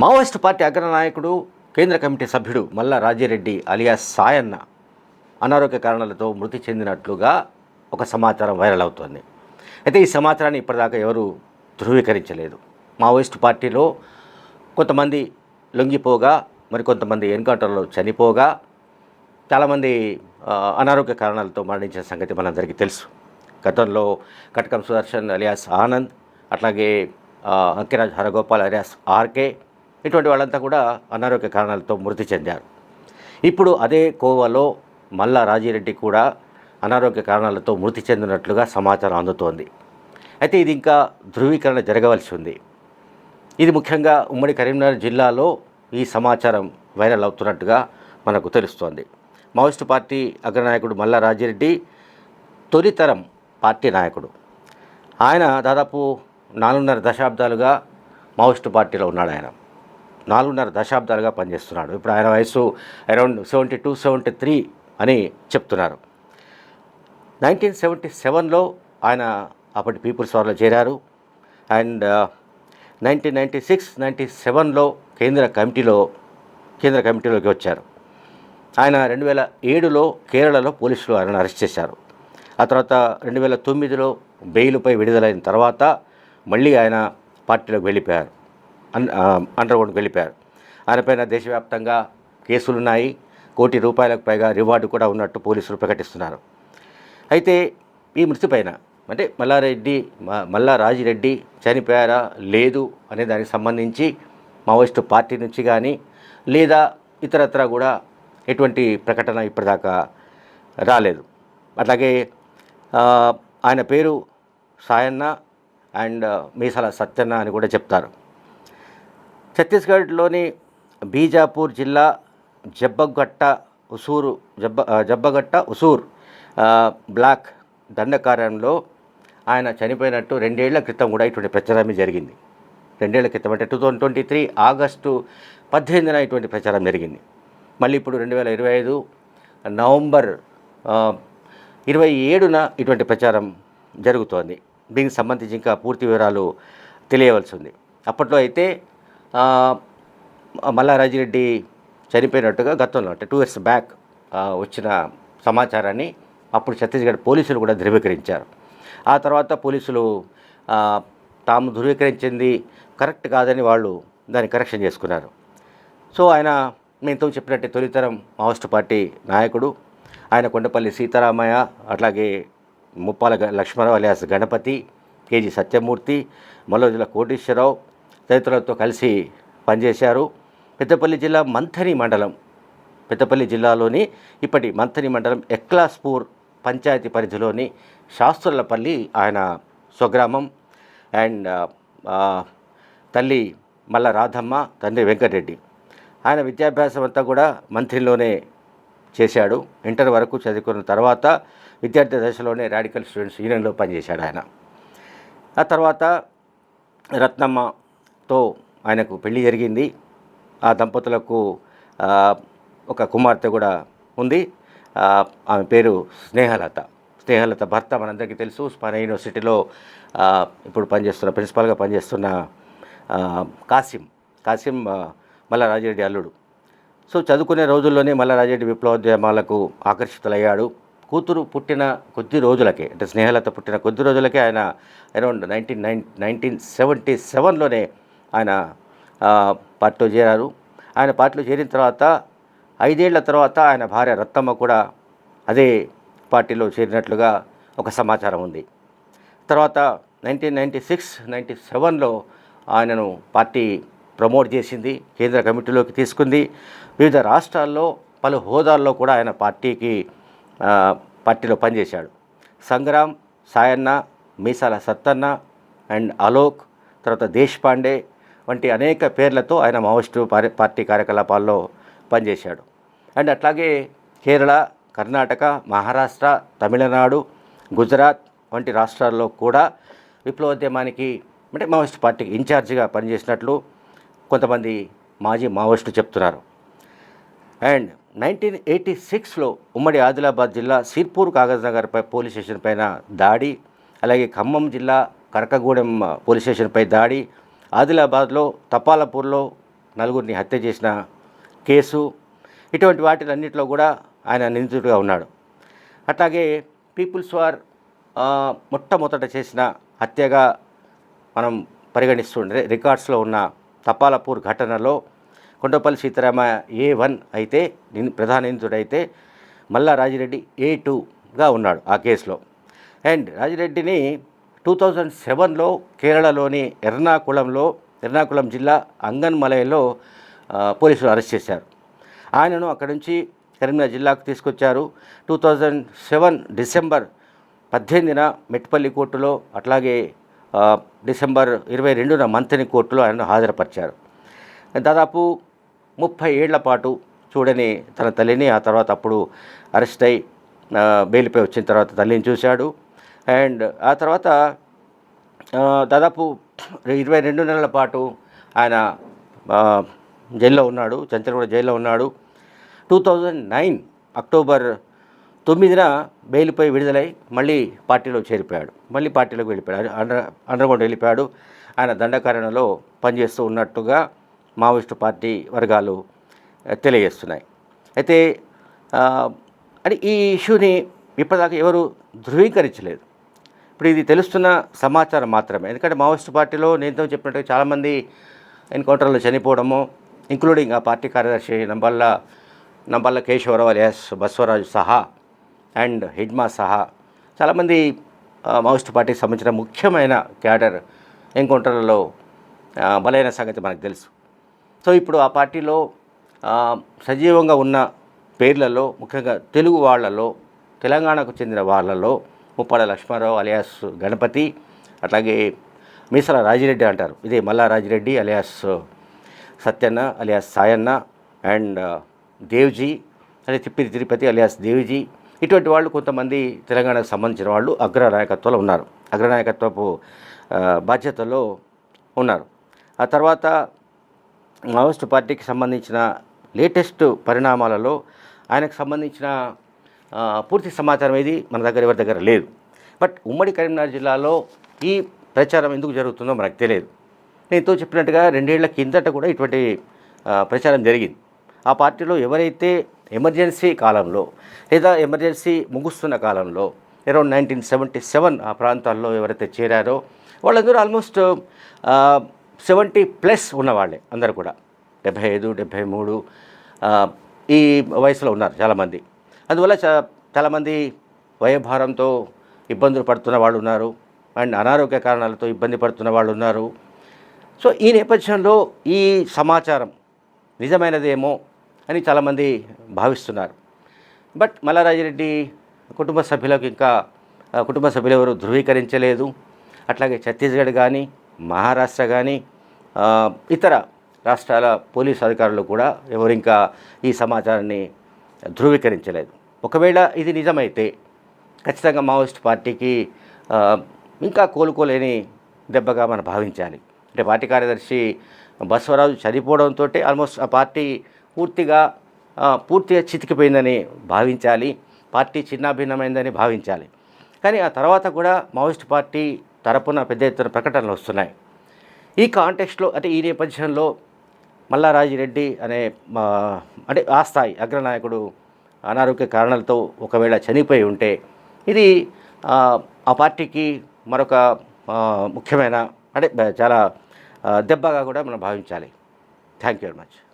Maoist party అగ్రనాయకుడు కేంద్ర committee సభ్యుడు మల్లా రాజిరెడ్డి అలియాస్ సాయన్న అనారోగ్య కారణాలతో మృతి చెందినట్లుగా ఒక సమాచారం వైరల్ అవుతోంది. అయితే ఈ సమాచారాన్ని ఇప్పటిదాకా ఎవరు ధృవీకరించలేదు. మావోయిస్టు పార్టీలో కొంతమంది లొంగిపోగా మరికొంతమంది ఎన్కౌంటర్లో చనిపోగా చాలామంది అనారోగ్య కారణాలతో మరణించిన సంగతి మనందరికీ తెలుసు. గతంలో కటకం సుదర్శన్ అలియాస్ ఆనంద్ అట్లాగే అంకిరాజ్ హరగోపాల్ అలియాస్ ఆర్కే ఇటువంటి వాళ్ళంతా కూడా అనారోగ్య కారణాలతో మృతి చెందారు. ఇప్పుడు అదే కోవలో మల్లా రాజిరెడ్డి కూడా అనారోగ్య కారణాలతో మృతి చెందినట్లుగా సమాచారం అందుతోంది. అయితే ఇది ఇంకా ధృవీకరణ జరగవలసి ఉంది. ఇది ముఖ్యంగా ఉమ్మడి కరీంనగర్ జిల్లాలో ఈ సమాచారం వైరల్ అవుతున్నట్టుగా మనకు తెలుస్తోంది. మావోయిస్టు పార్టీ అగ్రనాయకుడు మల్లా రాజిరెడ్డి తొలితరం పార్టీ నాయకుడు. ఆయన దాదాపు నాలుగున్నర దశాబ్దాలుగా మావోయిస్టు పార్టీలో ఉన్నాడు ఆయన. నాలుగున్నర దశాబ్దాలుగా పనిచేస్తున్నాడు. ఇప్పుడు ఆయన వయసు around seventy two seventy three అని చెప్తున్నారు. నైన్టీన్ సెవెంటీ సెవెన్లో ఆయన అప్పటి పీపుల్స్ వార్లో చేరారు. And uh, nineteen ninety six ninety సెవెన్లో కేంద్ర కమిటీలో కేంద్ర కమిటీలోకి వచ్చారు. ఆయన రెండు వేల ఏడులో కేరళలో పోలీసులు ఆయనను అరెస్ట్ చేశారు. ఆ తర్వాత రెండు వేల తొమ్మిదిలో బెయిల్పై విడుదలైన తర్వాత మళ్ళీ ఆయన పార్టీలోకి వెళ్ళిపోయారు. అండర్ గ్రౌండ్కి వెళ్ళిపోయారు. ఆయనపైన దేశవ్యాప్తంగా కేసులున్నాయి. కోటి రూపాయలకు పైగా రివార్డు కూడా ఉన్నట్టు పోలీసులు ప్రకటిస్తున్నారు. అయితే ఈ మృతిపైన అంటే మల్లారెడ్డి మ- చనిపోయారా లేదు అనే దానికి సంబంధించి మావోయిస్టు పార్టీ నుంచి కానీ లేదా ఇతరత్రా కూడా ఎటువంటి ప్రకటన ఇప్పటిదాకా రాలేదు. అలాగే ఆయన పేరు సాయన్న అండ్ మీసాల సత్యన్న అని కూడా చెప్తారు. ఛత్తీస్గఢ్లోని బీజాపూర్ జిల్లా జబ్బగట్ట ఉసూరు జబ్బ జబ్బగట్ట ఉసూర్ బ్లాక్ దండకార్యంలో ఆయన చనిపోయినట్టు రెండేళ్ళ క్రితం కూడా ఇటువంటి ప్రచారమే జరిగింది. రెండేళ్ళ క్రితం అంటే two thousand twenty three August పద్దెనిమిదిన ఇటువంటి ప్రచారం జరిగింది. మళ్ళీ ఇప్పుడు రెండు వేల ఇరవై ఐదు నవంబర్ ఇరవై ఏడున ఇటువంటి ప్రచారం జరుగుతోంది. దీనికి సంబంధించి ఇంకా పూర్తి వివరాలు తెలియవలసి ఉంది. అప్పట్లో అయితే మల్లారాజిరెడ్డి చనిపోయినట్టుగా గతంలో అంటే టూ ఇయర్స్ బ్యాక్ వచ్చిన సమాచారాన్ని అప్పుడు ఛత్తీస్గఢ్ పోలీసులు కూడా ధృవీకరించారు. ఆ తర్వాత పోలీసులు తాము ధృవీకరించింది కరెక్ట్ కాదని వాళ్ళు దాన్ని కరెక్షన్ చేసుకున్నారు. సో ఆయన మీతో చెప్పినట్టు చెప్పినట్టే తొలితరం మావోస్ట్ పార్టీ నాయకుడు ఆయన కొండపల్లి సీతారామయ్య అట్లాగే ముప్పాల గ- లక్ష్మణరావు అలియాస్ గణపతి కేజీ సత్యమూర్తి మల్లోజుల కోటేశ్వరరావు తదితరులతో కలిసి పనిచేశారు. పెద్దపల్లి జిల్లా మంథని మండలం. పెద్దపల్లి జిల్లాలోని ఇప్పటి మంథని మండలం ఎక్లాస్పూర్ పంచాయతీ పరిధిలోని శాస్త్రులపల్లి ఆయన స్వగ్రామం. అండ్ తల్లి మల్ల రాధమ్మ తండ్రి వెంకటరెడ్డి. ఆయన విద్యాభ్యాసం అంతా కూడా మంత్రిలోనే చేశాడు. ఇంటర్ వరకు చదువుకున్న తర్వాత విద్యార్థి దశలోనే రాడికల్ స్టూడెంట్స్ యూనియన్లో పనిచేశాడు ఆయన. ఆ తర్వాత రత్నమ్మ తో ఆయనకు పెళ్ళి జరిగింది. ఆ దంపతులకు ఒక కుమార్తె కూడా ఉంది. ఆమె పేరు స్నేహలత. స్నేహలత భర్త మనందరికీ తెలుసు. స్పాన్ యూనివర్సిటీలో ఇప్పుడు పనిచేస్తున్న ప్రిన్సిపాల్గా పనిచేస్తున్న కాసిం కాసిం మల్లారాజిరెడ్డి అల్లుడు. సో చదువుకునే రోజుల్లోనే మల్లారాజిరెడ్డి విప్లవోద్యమాలకు ఆకర్షితులయ్యాడు. కూతురు పుట్టిన కొద్ది రోజులకే అంటే స్నేహలత పుట్టిన కొద్ది రోజులకే ఆయన around nineteen nine nineteen seventy సెవెన్లోనే ఆయన పార్టీలో చేరారు. ఆయన పార్టీలో చేరిన తర్వాత ఐదేళ్ళ తర్వాత ఆయన భార్య రత్తమ్మ కూడా అదే పార్టీలో చేరినట్లుగా ఒక సమాచారం ఉంది. తర్వాత నైన్టీన్ నైంటీ సిక్స్ నైంటీ సెవెన్లో ఆయనను పార్టీ ప్రమోట్ చేసింది కేంద్ర కమిటీలోకి తీసుకుంది. వివిధ రాష్ట్రాల్లో పలు హోదాల్లో కూడా ఆయన పార్టీకి పార్టీలో పనిచేశాడు. సంగ్రామ్ సాయన్న మీసాల సత్తన్న అండ్ అలోక్ తర్వాత దేశ్పాండే వంటి అనేక పేర్లతో ఆయన మావోయిస్టు పార్టీ కార్యకలాపాల్లో పనిచేశాడు. అండ్ అట్లాగే కేరళ కర్ణాటక మహారాష్ట్ర తమిళనాడు గుజరాత్ వంటి రాష్ట్రాల్లో కూడా విప్లవోద్యమానికి అంటే మావోయిస్ట్ పార్టీకి ఇన్ఛార్జిగా పనిచేసినట్లు కొంతమంది మాజీ మావోయిస్టులు చెప్తున్నారు. అండ్ నైన్టీన్ ఎయిటీ సిక్స్లో ఉమ్మడి ఆదిలాబాద్ జిల్లా సిర్పూర్ కాగజ్ నగర్పై పోలీస్ స్టేషన్ పైన దాడి అలాగే ఖమ్మం జిల్లా కరకగూడెం పోలీస్ స్టేషన్పై దాడి ఆదిలాబాద్లో తపాలపూర్లో నలుగురిని హత్య చేసిన కేసు ఇటువంటి వాటిలన్నింటిలో కూడా ఆయన నిందితుడిగా ఉన్నాడు. అట్లాగే పీపుల్స్ వార్ మొట్టమొదట చేసిన హత్యగా మనం పరిగణిస్తుండే రికార్డ్స్లో ఉన్న తపాలపూర్ ఘటనలో కొండపల్లి సీతారామ ఏ వన్ అయితే ప్రధాన నిందితుడైతే మల్లా రాజిరెడ్డి ఏ టూగా ఉన్నాడు ఆ కేసులో. అండ్ రాజిరెడ్డిని టూ థౌజండ్ సెవెన్లో కేరళలోని ఎర్నాకుళంలో ఎర్నాకుళం జిల్లా అంగన్మలైలో పోలీసులు అరెస్ట్ చేశారు. ఆయనను అక్కడి నుంచి కరీంనగర్ జిల్లాకు తీసుకొచ్చారు. టూ థౌజండ్ సెవెన్ డిసెంబర్ పద్దెనిమిదిన మెట్పల్లి కోర్టులో అట్లాగే డిసెంబర్ ఇరవై రెండున మంత్రిని కోర్టులో ఆయనను హాజరుపరిచారు. దాదాపు ముప్పై ఏళ్ళ పాటు చూడని తన తల్లిని ఆ తర్వాత అప్పుడు అరెస్ట్ అయి బెయిల్పై వచ్చిన తర్వాత తల్లిని చూశాడు. అండ్ ఆ తర్వాత దాదాపు ఇరవై రెండు నెలల పాటు ఆయన జైల్లో ఉన్నాడు చంచలగూడ జైల్లో ఉన్నాడు. టూ థౌజండ్ నైన్ అక్టోబర్ తొమ్మిదిన బెయిల్పై విడుదలై మళ్ళీ పార్టీలో చేరిపోయాడు. మళ్ళీ పార్టీలోకి వెళ్ళిపోయాడు. అండర్ అండర్గ్రౌండ్ వెళ్ళిపోయాడు. ఆయన దండకారణలో పనిచేస్తూ ఉన్నట్టుగా మావోయిస్టు పార్టీ వర్గాలు తెలియజేస్తున్నాయి. అయితే అంటే ఈ ఇష్యూని ఇప్పటిదాకా ఎవరు ధృవీకరించలేదు. ఇప్పుడు ఇది తెలుస్తున్న సమాచారం మాత్రమే. ఎందుకంటే మావోయిస్ట్ పార్టీలో నేను చెప్పినట్టు చాలామంది ఎన్కౌంటర్లో చనిపోవడము ఇంక్లూడింగ్ ఆ పార్టీ కార్యదర్శి నంబల్ల నంబల్ల కేశవరావు ఎస్ బస్వరాజు సహా అండ్ హిడ్మా సహా చాలామంది మావోయిస్ట్ పార్టీకి సంబంధించిన ముఖ్యమైన క్యాడర్ ఎన్కౌంటర్లలో బలైన సంగతి మనకు తెలుసు. సో ఇప్పుడు ఆ పార్టీలో సజీవంగా ఉన్న పేర్లలో ముఖ్యంగా తెలుగు వాళ్ళలో తెలంగాణకు చెందిన వాళ్ళలో ముప్పాడ లక్ష్మారావు అలియాస్ గణపతి అట్లాగే మీసాల రాజిరెడ్డి అంటారు. ఇదే Malla Rajireddy alias Satyanna alias Sayanna and Devji అదే తిప్పిరి తిరుపతి అలియాస్ దేవ్జీ. ఇటువంటి వాళ్ళు కొంతమంది తెలంగాణకు సంబంధించిన వాళ్ళు అగ్ర నాయకత్వంలో ఉన్నారు. అగ్రనాయకత్వపు నాయకత్వపు బాధ్యతలో ఉన్నారు. ఆ తర్వాత మావోయిస్ట్ పార్టీకి సంబంధించిన లేటెస్ట్ పరిణామాలలో ఆయనకు సంబంధించిన పూర్తి సమాచారం ఏది మన దగ్గర ఎవరి దగ్గర లేదు. బట్ ఉమ్మడి కరీంనగర్ జిల్లాలో ఈ ప్రచారం ఎందుకు జరుగుతుందో మనకు తెలియదు. నేనుతో చెప్పినట్టుగా రెండేళ్ళ కిందట కూడా ఇటువంటి ప్రచారం జరిగింది. ఆ పార్టీలో ఎవరైతే ఎమర్జెన్సీ కాలంలో లేదా ఎమర్జెన్సీ ముగుస్తున్న కాలంలో అరౌండ్ నైన్టీన్ సెవెంటీ సెవెన్ ఆ ప్రాంతాల్లో ఎవరైతే చేరారో వాళ్ళందరూ ఆల్మోస్ట్ సెవెంటీ ప్లస్ ఉన్నవాళ్ళే అందరూ కూడా. డెబ్భై ఐదు డెబ్భై మూడు ఈ వయసులో ఉన్నారు చాలామంది. అందువల్ల చాలామంది వయోభారంతో ఇబ్బందులు పడుతున్న వాళ్ళు ఉన్నారు అండ్ అనారోగ్య కారణాలతో ఇబ్బంది పడుతున్న వాళ్ళు ఉన్నారు సో ఈ నేపథ్యంలో ఈ సమాచారం నిజమైనదేమో అని చాలామంది భావిస్తున్నారు. బట్ మల్లారాజిరెడ్డి కుటుంబ సభ్యులకు ఇంకా కుటుంబ సభ్యులు ఎవరు ధృవీకరించలేదు. అట్లాగే ఛత్తీస్గఢ్ కానీ మహారాష్ట్ర కానీ ఇతర రాష్ట్రాల పోలీసు అధికారులు కూడా ఎవరు ఇంకా ఈ సమాచారాన్ని ధృవీకరించలేదు. ఒకవేళ ఇది నిజమైతే ఖచ్చితంగా మావోయిస్ట్ పార్టీకి ఇంకా కోలుకోలేని దెబ్బగా మనం భావించాలి. అంటే పార్టీ కార్యదర్శి బసవరాజు చనిపోవడంతో ఆల్మోస్ట్ ఆ పార్టీ పూర్తిగా పూర్తిగా చితికిపోయిందని భావించాలి. పార్టీ చిన్నాభిన్నమైందని భావించాలి. కానీ ఆ తర్వాత కూడా మావోయిస్ట్ పార్టీ తరపున పెద్ద ఎత్తున ప్రకటనలు వస్తున్నాయి. ఈ కాంటెక్స్ట్లో అంటే ఈ నేపథ్యంలో మల్లారాజిరెడ్డి అనే అంటే ఆ స్థాయి అగ్రనాయకుడు అనారోగ్య కారణాలతో ఒకవేళ చనిపోయి ఉంటే ఇది ఆ, పార్టీకి మరొక ముఖ్యమైన అంటే చాలా దెబ్బగా కూడా మనం భావించాలి. Thank you very much